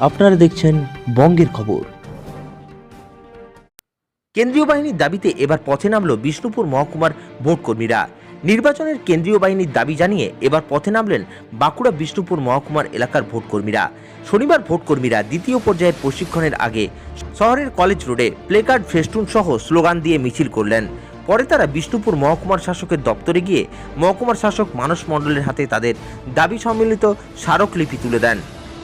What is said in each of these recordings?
আপনারা দেখছেন বঙ্গের খবর। কেন্দ্রীয় বাহিনীর দাবিতে এবার পথে নামল বিষ্ণুপুর মহকুমার ভোট কর্মীরা। নির্বাচনের কেন্দ্রীয় বাহিনীর দাবি জানিয়ে এবার পথে নামলেন বাঁকুড়া বিষ্ণুপুর মহকুমার এলাকার ভোট কর্মীরা। শনিবার ভোট কর্মীরা দ্বিতীয় পর্যায়ের প্রশিক্ষণের আগে শহরের কলেজ রোডে প্লেকার্ড ফেস্টুন সহ স্লোগান দিয়ে মিছিল করলেন। পরে তারা বিষ্ণুপুর মহকুমার শাসকের দপ্তরে গিয়ে মহকুমার শাসক মানস মণ্ডলের হাতে তাদের দাবি সম্মিলিত স্মারকলিপি তুলে দেন।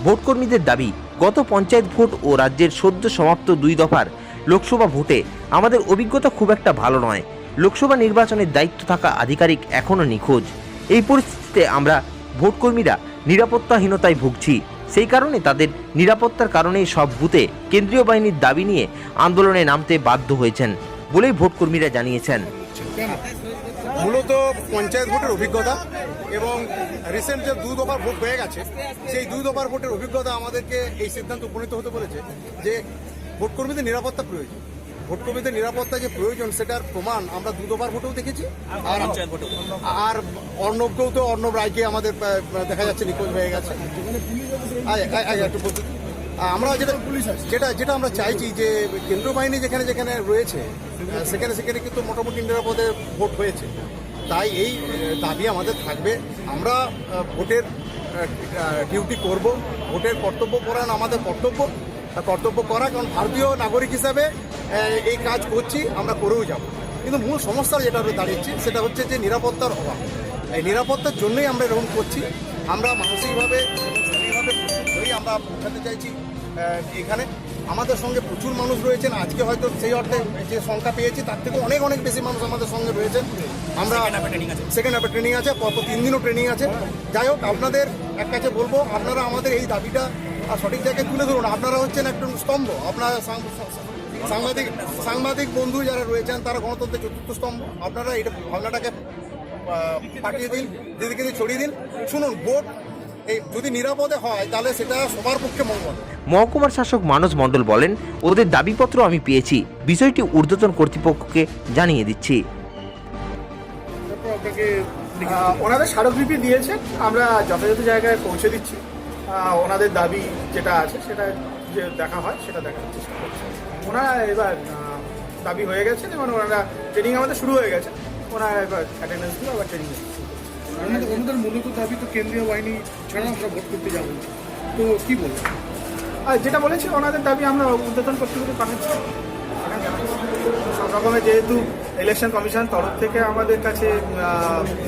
ভোটকর্মীদের দাবি, গত পঞ্চায়েত ভোট ও রাজ্যের সদ্য সমাপ্ত দুই দফার লোকসভা ভোটে আমাদের অভিজ্ঞতা খুব একটা ভালো নয়। লোকসভা নির্বাচনের দায়িত্ব থাকা আধিকারিক এখনও নিখোঁজ। এই পরিস্থিতিতে আমরা ভোটকর্মীরা নিরাপত্তাহীনতায় ভুগছি। সেই কারণে তাদের নিরাপত্তার কারণেই সব বুথে কেন্দ্রীয় বাহিনীর দাবি নিয়ে আন্দোলনে নামতে বাধ্য হয়েছেন বলেই ভোটকর্মীরা জানিয়েছেন। মূলত পঞ্চায়েত ভোটের অভিজ্ঞতা। এবং রিসেন্ট যে দুই দফার ভোট হয়ে গেছে সেই দুই দফার ভোটের অভিজ্ঞতা আমাদেরকে এই সিদ্ধান্ত উপনীত হতে বলেছে যে ভোটকর্মীদের নিরাপত্তা প্রয়োজন। ভোটকর্মীদের নিরাপত্তা যে প্রয়োজন সেটার প্রমাণ আমরা দু দফার ভোটেও দেখেছি। আর আর অর্ণবকেও তো অর্ণব রায়কে আমাদের দেখা যাচ্ছে নিখোঁজ হয়ে গেছে। আমরা যেটা পুলিশ যেটা যেটা আমরা চাইছি যে কেন্দ্রীয় বাহিনী যেখানে যেখানে রয়েছে সেখানে সেখানে কিন্তু মোটামুটি নিরাপদে ভোট হয়েছে। তাই এই দাবি আমাদের থাকবে। আমরা ভোটের ডিউটি করব। ভোটের কর্তব্য করান আমাদের কর্তব্য। কর্তব্য করা, কারণ ভারতীয় নাগরিক হিসাবে এই কাজ করছি, আমরা করেও যাব। কিন্তু মূল সমস্যা যেটা দাঁড়িয়েছি, সেটা হচ্ছে যে নিরাপত্তার অভাব। এই নিরাপত্তার জন্যই আমরা এরকম করছি। আমরা মানসিকভাবে আমরা পৌঁছাতে চাইছি এখানে। আমাদের সঙ্গে প্রচুর মানুষ রয়েছেন। আজকে হয়তো সেই অর্থে যে সংখ্যা পেয়েছি তার থেকে অনেক অনেক বেশি মানুষ আমাদের সঙ্গে রয়েছেন। আমরা সেকেন্ড হাফে ট্রেনিং আছে। পরপর তিন দিনও ট্রেনিং আছে। যাই হোক আপনাদের এক কাছে বলব আপনারা আমাদের এই দাবিটা আহ, সঠিক জায়গায় তুলে ধরুন। আপনারা হচ্ছেন একজন স্তম্ভ। আপনারা সাংবাদিক সাংবাদিক বন্ধু যারা রয়েছেন তারা গণতন্ত্রের চতুর্থ স্তম্ভ। আপনারা এটা ভাবনাটাকে পাঠিয়ে দিন দিদিকে ছড়িয়ে দিন। শুনুন ভোট এই যদি নিরাপদে হয় তাহলে সেটা সবার পক্ষে মঙ্গল। মহকুমার শাসক মানস মণ্ডল বলেন ওদের দাবিপত্র আমি পেয়েছি। বিষয়টি ঊর্ধ্বতন কর্তৃপক্ষকে জানিয়ে দিচ্ছি। ওনাদের স্মারকলিপি দিয়েছে আমরা যথাযথ জায়গায় পৌঁছে দিচ্ছি। ওনাদের দাবি যেটা আছে সেটা যে দেখা হয় সেটা দেখার চেষ্টা করছি। ওনারা এবার দাবি হয়ে গেছে এবং ওনারা ট্রেনিং আমাদের শুরু হয়ে গেছে। ওনারা এবার অ্যাটেন্ডেন্স দিয়ে আবার ট্রেনিং ওনাদের মূলত দাবি তো কেন্দ্রীয় বাহিনী ছাড়া আমরা ভোট করতে যাব তো কি বলব? আর যেটা বলেছি ওনাদের দাবি আমরা উদ্বোধন কর্তৃপক্ষকে পাঠাচ্ছি সব রকমের যেহেতু ইলেকশন কমিশন তরফ থেকে আমাদের কাছে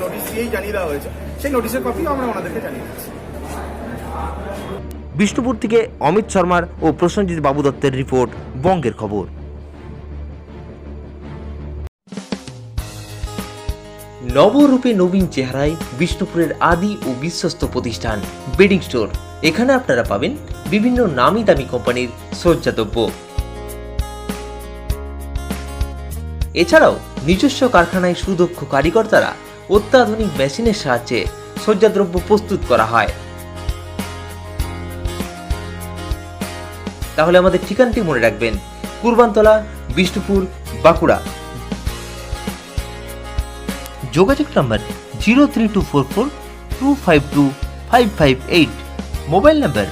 নোটিশ দিয়েই জানিয়ে দেওয়া হয়েছে। সেই নোটিশের কপিও আমরা ওনাদেরকে জানিয়ে দিচ্ছি। বিষ্ণুপুর থেকে অমিত শর্মার ও প্রসেনজিৎ বাবু দত্তের রিপোর্ট বঙ্গের খবর। নবরূপে নবীন চেহারায় বিষ্ণুপুরের আদি ও বিশ্বস্ত প্রতিষ্ঠান বেডিং স্টোর। এখানে আপনারা পাবেন বিভিন্ন নামি দামি কোম্পানির সজ্জাতব্য এছাড়াও নিজস্ব কারখানায় সুদক্ষ কারিগর দ্বারা অত্যাধুনিক মেশিনের সাহায্যে সজ্জাদ্রব্য প্রস্তুত করা হয়। তাহলে আমাদের ঠিকানটি মনে রাখবেন। কুরবানতলা, বিষ্ণুপুর, বাঁকুড়া। যোগাযোগ number zero three two four four two five two five five eight mobile number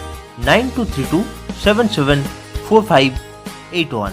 nine two three two seven seven four five eight one